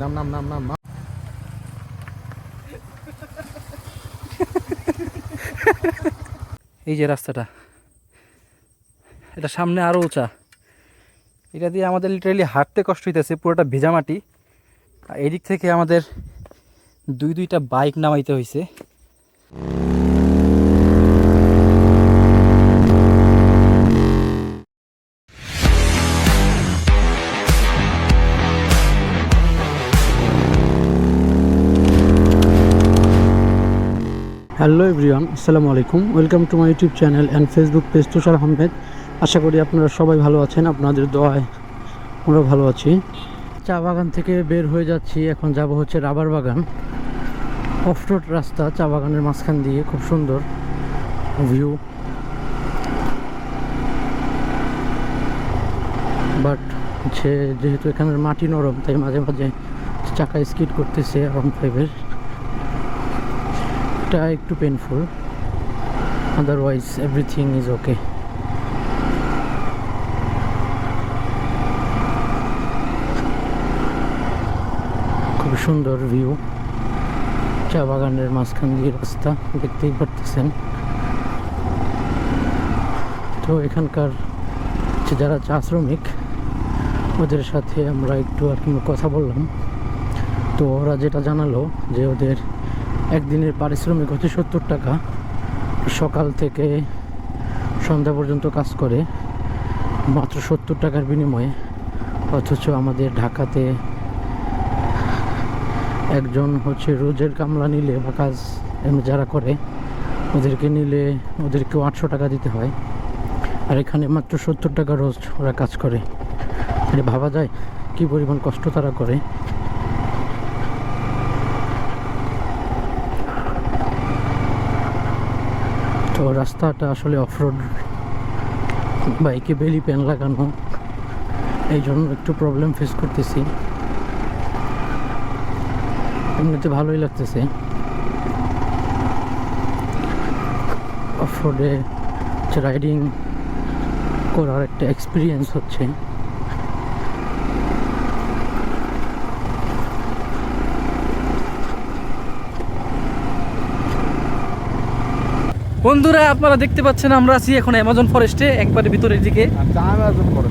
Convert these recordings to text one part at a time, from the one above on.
নাম নাম নাম নাম নাম। এই যে রাস্তাটা। এটা সামনে আরও উঁচা। এটা দিয়ে আমাদের লিটারালি হাঁটতে কষ্ট হইতেছে, পুরোটা ভেজা মাটি। আর এদিক থেকে আমাদের দুই, দুইটা বাইক নামাইতে হয়েছে হ্যালো এভরিওয়ান, আসসালামু আলাইকুম। Welcome to my YouTube channel and Facebook page Tushar Ahmed. আশা করি আপনারা সবাই ভালো আছেন, আপনাদের দোয়ায় আমরা ভালো আছি। চা বাগান থেকে বের হয়ে যাচ্ছি, এখন যাব হচ্ছে রাবার বাগান। অফরোড রাস্তা, চা বাগানের মাঝখান দিয়ে, খুব সুন্দর ভিউ। বাট যেহেতু এখানের মাটি নরম, তাই মাঝে মাঝে চাকা স্কিড করতেছে ওয়ান ফাইভের এটা একটু painful otherwise everything is okay খুব সুন্দর ভিউ চা বাগানের মাঝখান দিয়ে রাস্তা, দেখতেই পারতেছেন। তো এখানকার যারা চা শ্রমিক, ওদের সাথে আমরা একটু আর কি কথা বললাম। তো ওরা যেটা জানালো যে ওদের একদিনের পারিশ্রমিক হচ্ছে সত্তর টাকা। সকাল থেকে সন্ধ্যা পর্যন্ত কাজ করে। মাত্র সত্তর টাকার বিনিময়ে অথচ আমাদের ঢাকাতে একজন হচ্ছে রোজের কামলা নিলে বা কাজ এমনি যারা করে, ওদেরকে নিলে ওদেরকেও আটশো টাকা দিতে হয়। আর এখানে মাত্র সত্তর টাকা রোজ ওরা কাজ করে। ভাবা যায় কি পরিমাণ কষ্ট তারা করে। রাস্তাটা আসলে অফরোড বাইকে বেলি প্যান লাগানো, এই জন্য একটু প্রবলেম ফেস করতেছি। এমনিতে ভালোই লাগতেছে। অফরোডে রাইডিং করার একটা এক্সপিরিয়েন্স হচ্ছে। বন্ধুরা আপনারা দেখতে পাচ্ছেন আমরা আছি এখন অ্যামাজন ফরেস্টে একবারে ভিতরের দিকে। করো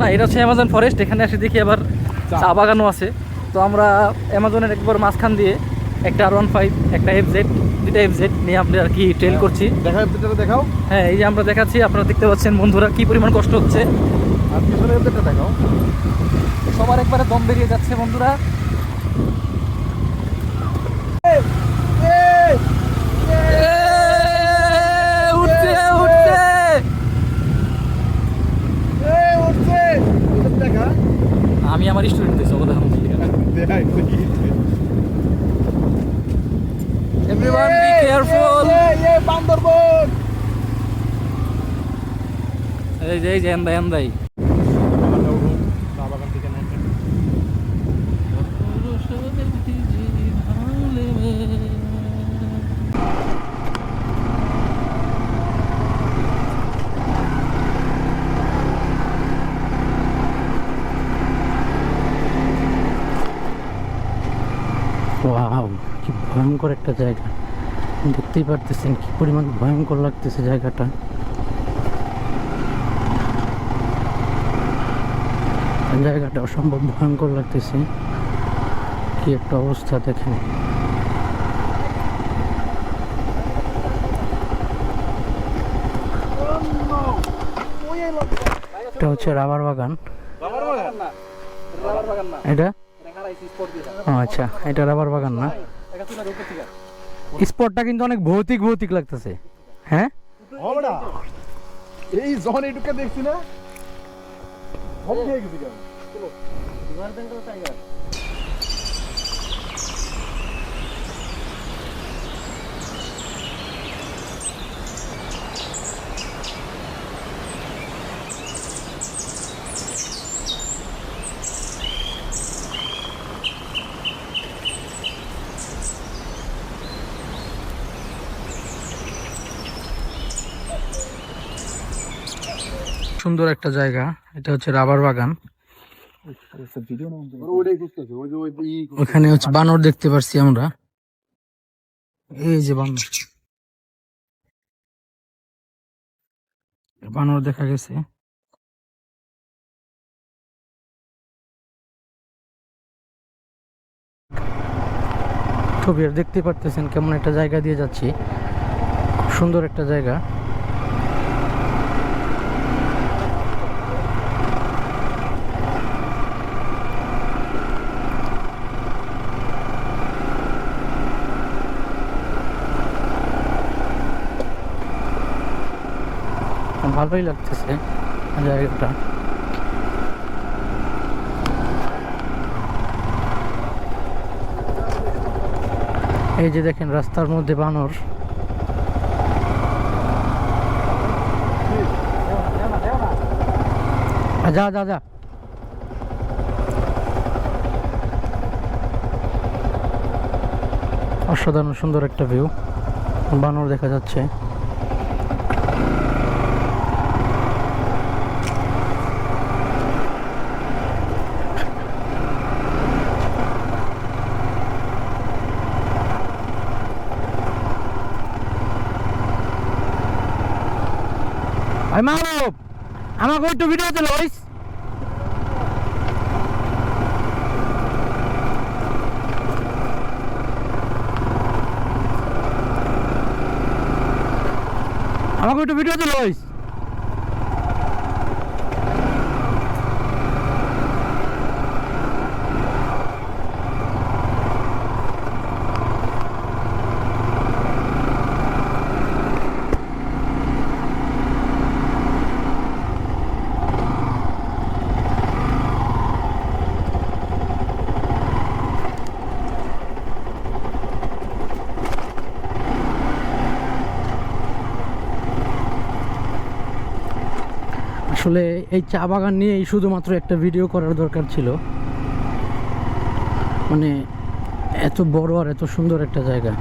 না এটা হচ্ছে অ্যামাজন ফরেস্ট এখানে এসে দেখি আবার চা। বাগানও আছে। তো আমরা অ্যামাজনের একবার মাঝখান দিয়ে একটা আর ওয়ান ফাইভ একটা এফ জেড দুইটা এফ জেড নিয়ে আমরা আর কি ট্রেল করছি। দেখাও হ্যাঁ এই যে আমরা দেখাচ্ছি আপনারা দেখতে পাচ্ছেন বন্ধুরা কি পরিমাণ কষ্ট হচ্ছে। আর পিছনে দেখাও। সবার একবারে দম বেরিয়ে যাচ্ছে বন্ধুরা। আমি আমার স্টুডেন্টদের সব দেখাই এভরিওয়ান বি কেয়ারফুল বান্দরবন! এই যে এই যে এন্দাই এন্দাই চা বাগান থেকে নেমে ওয়াও কি ভয়ঙ্কর একটা জায়গা। দেখতেই পারতেছেন কি পরিমাণ ভয়ঙ্কর লাগতেছে জায়গাটা। জায়গাটা অসম্ভব ভয়ঙ্কর লাগতেছে। কি একটা অবস্থা দেখেন। এটা হচ্ছে রাবার বাগান। এটা? আচ্ছা এটা রাবার বাগান না? স্পটটা কিন্তু অনেক ভৌতিক ভৌতিক লাগতেছে। হ্যাঁ? এই জন এইটুকু দেখছি না হব সুন্দর একটা জায়গা। এটা হচ্ছে রাবার বাগান। ওখানে হচ্ছে বানর দেখতে পারছি আমরা। এই যে বানর। বানর দেখা গেছে। ছবি আর দেখতে পারতেছেন কেমন একটা জায়গা দিয়ে যাচ্ছি। খুব সুন্দর একটা জায়গা। ভালোই লাগতেছে জায়গাটা। এই যে দেখেন, রাস্তার মধ্যে বানর। যা যা যা। অসাধারণ সুন্দর একটা ভিউ। বানর দেখা যাচ্ছে। Ay, Mauro! আমাকে একটু ভিডিওতে লইস আমাকে একটু ভিডিওতে লইস আসলে এই চা বাগান নিয়েই শুধুমাত্র একটা ভিডিও করার দরকার ছিল। মানে এত বড় আর এত সুন্দর একটা জায়গা।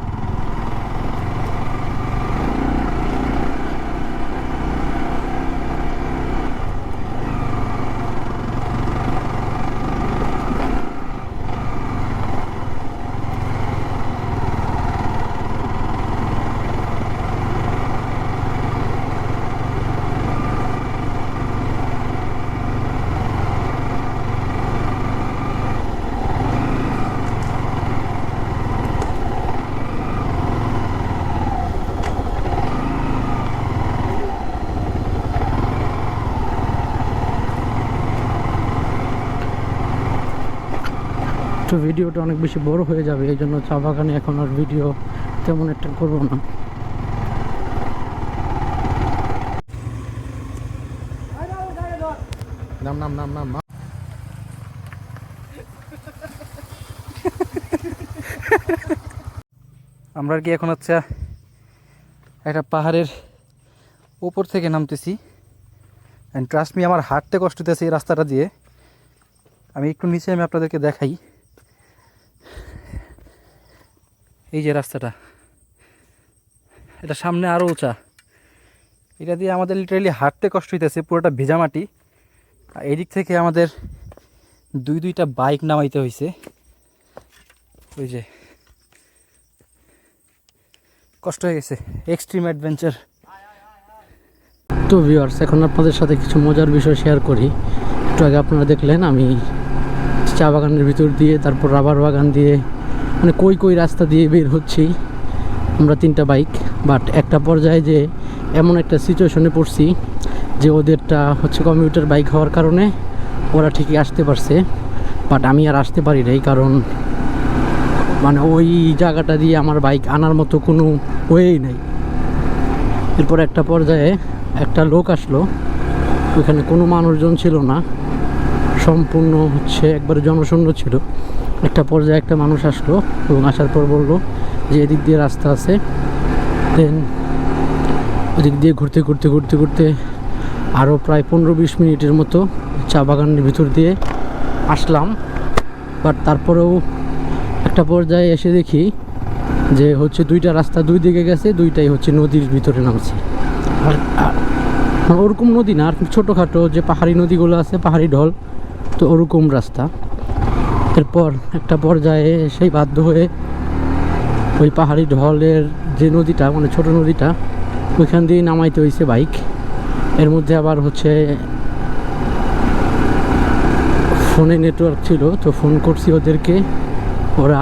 তো ভিডিওটা অনেক বেশি বড় হয়ে যাবে এই জন্য চা বাগানে এখন আর ভিডিও তেমন একটা করব না। নাম নাম নাম নাম নাম। আমরা আর কি এখন হচ্ছে একটা পাহাড়ের উপর থেকে নামতেছি। অ্যান্ড ট্রাস্ট মি আমার হাঁটতে কষ্ট হতেছে এই রাস্তাটা দিয়ে। আমি একটু নিচে আমি আপনাদেরকে দেখাই। এই যে রাস্তাটা। এটা সামনে আরও উঁচা। এটা দিয়ে আমাদের লিটারেলি হাঁটতে কষ্ট হইতেছে, পুরোটা ভেজা মাটি। আর এদিক থেকে আমাদের দুই দুইটা বাইক নামাইতে হয়েছে ওই যে। কষ্ট হয়ে গেছে। এক্সট্রিম অ্যাডভেঞ্চার তো ভিউয়ার্স এখন আপনাদের সাথে কিছু মজার বিষয় শেয়ার করি। একটু আগে আপনারা দেখলেন, আমি চা বাগানের ভিতর দিয়ে, তারপর রাবার বাগান দিয়ে মানে কই কই রাস্তা দিয়ে বের হচ্ছি আমরা তিনটা বাইক বাট একটা পর্যায়ে যে এমন একটা সিচুয়েশনে পড়ছি যে ওদেরটা হচ্ছে কম্পিউটার বাইক হওয়ার কারণে ওরা ঠিকই আসতে পারছে বাট আমি আর আসতে পারি নাই কারণ মানে ওই জায়গাটা দিয়ে আমার বাইক আনার মতো কোনো ওয়েই নাই। এরপর একটা পর্যায়ে একটা লোক আসলো, ওইখানে কোনো মানুষজন ছিল না, সম্পূর্ণ হচ্ছে একবারে জনশূন্য ছিল। একটা পর্যায়ে একটা মানুষ আসলো এবং আসার পর বলল যে এদিক দিয়ে রাস্তা আছে। দেন ওদিক দিয়ে ঘুরতে ঘুরতে ঘুরতে ঘুরতে আরও প্রায় পনেরো বিশ মিনিটের মতো চা বাগানের ভিতর দিয়ে আসলাম। বাট তারপরেও একটা পর্যায়ে এসে দেখি যে হচ্ছে দুইটা রাস্তা দুই দিকে গেছে দুইটাই হচ্ছে নদীর ভিতরে নামছে। আর আর ওরকম নদী না আর ছোটোখাটো যে পাহাড়ি নদীগুলো আছে পাহাড়ি ঢল তো ওরকম রাস্তা। এরপর একটা পর্যায়ে সেই বাধ্য হয়ে ওই পাহাড়ি ঢলের যে নদীটা মানে ছোট নদীটা, ওইখান দিয়ে নামাইতে হয়েছে বাইক। এর মধ্যে আবার হচ্ছে ফোনে নেটওয়ার্ক ছিল, তো ফোন করছি ওদেরকে। ওরা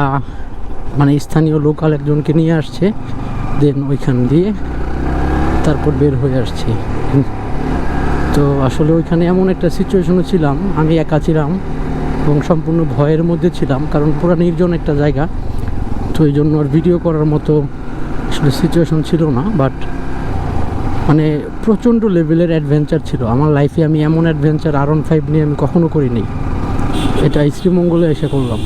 মানে স্থানীয় লোকাল একজনকে নিয়ে আসছে, দেন ওইখান দিয়ে তারপর বের হয়ে আসছি। তো আসলে ওইখানে এমন একটা সিচুয়েশনে ছিলাম আমি একা ছিলাম। এবং সম্পূর্ণ ভয়ের মধ্যে ছিলাম, কারণ পুরো নির্জন একটা জায়গা। তো এই জন্য আর ভিডিও করার মতো আসলে সিচুয়েশন ছিল না বাট মানে প্রচণ্ড লেভেলের অ্যাডভেঞ্চার ছিল। আমার লাইফে আমি এমন অ্যাডভেঞ্চার আর ওয়ান ফাইভ নিয়ে আমি কখনো করিনি। এটা শ্রীমঙ্গলে এসে করলাম।